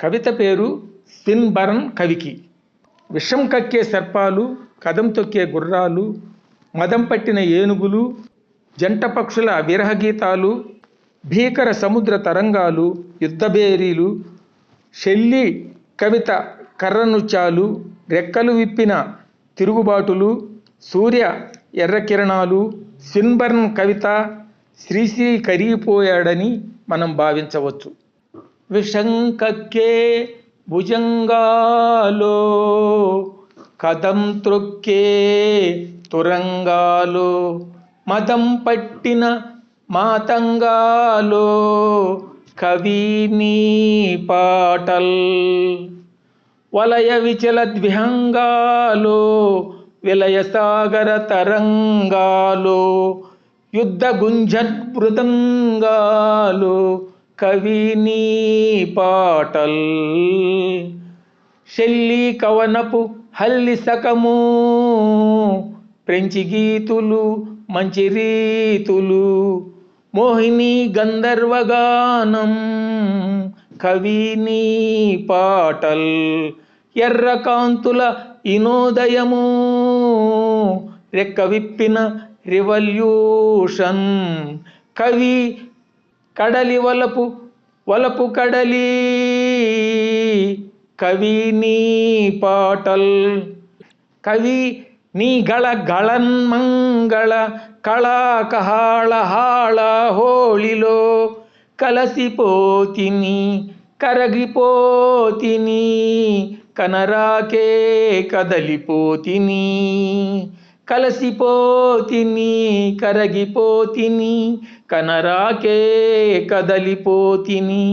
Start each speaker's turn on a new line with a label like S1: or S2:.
S1: కవిత పేరు స్విన్బర్న్ కవికి. విషం కక్కే సర్పాలు కదం తొక్కే గుర్రాలు మదం పట్టిన ఏనుగులు జంట పక్షుల విరహగీతాలు భీకర సముద్ర తరంగాలు యుద్ధబేరీలు షెల్లి కవిత కర్రనుచాలు రెక్కలు విప్పిన తిరుగుబాటులు సూర్య ఎర్రకిరణాలు స్విన్బర్న్ కవిత శ్రీశ్రీ కరిగిపోయాడని మనం భావించవచ్చు. విషంకక్కే భుజంగాలో కదం త్రొక్కే తురంగాలో మదం పట్టిన మాతంగాలో కవి నీ పాటల్. వలయ విచల ద్విహంగాలో విలయ సాగర తరంగాలో యుద్ధ గుంజద్భృతంగాలో కవి నీ పాటల్. శల్లి కవనపు హల్లి సకము. ఫ్రెంచి గీతులు మంచి రీతులు. మోహిని గంధర్వగానం కవి నీ పాటల్. ఎర్ర కాంతుల ఇనోదయము. రెక్క విప్పిన రివల్యూషన్. కవి కడలి వలపు వలపు కడలి. కవి నీ పాటల్. కవి నీ గళ గళన్మంగళ కళాకహాళ హాళ హోళిలో. కలసిపోతిని కరగిపోతిని కనరాకే కదలిపోతిని. కలసిపోతిని కరగిపోతిని కనరాకే కదలిపోతిని.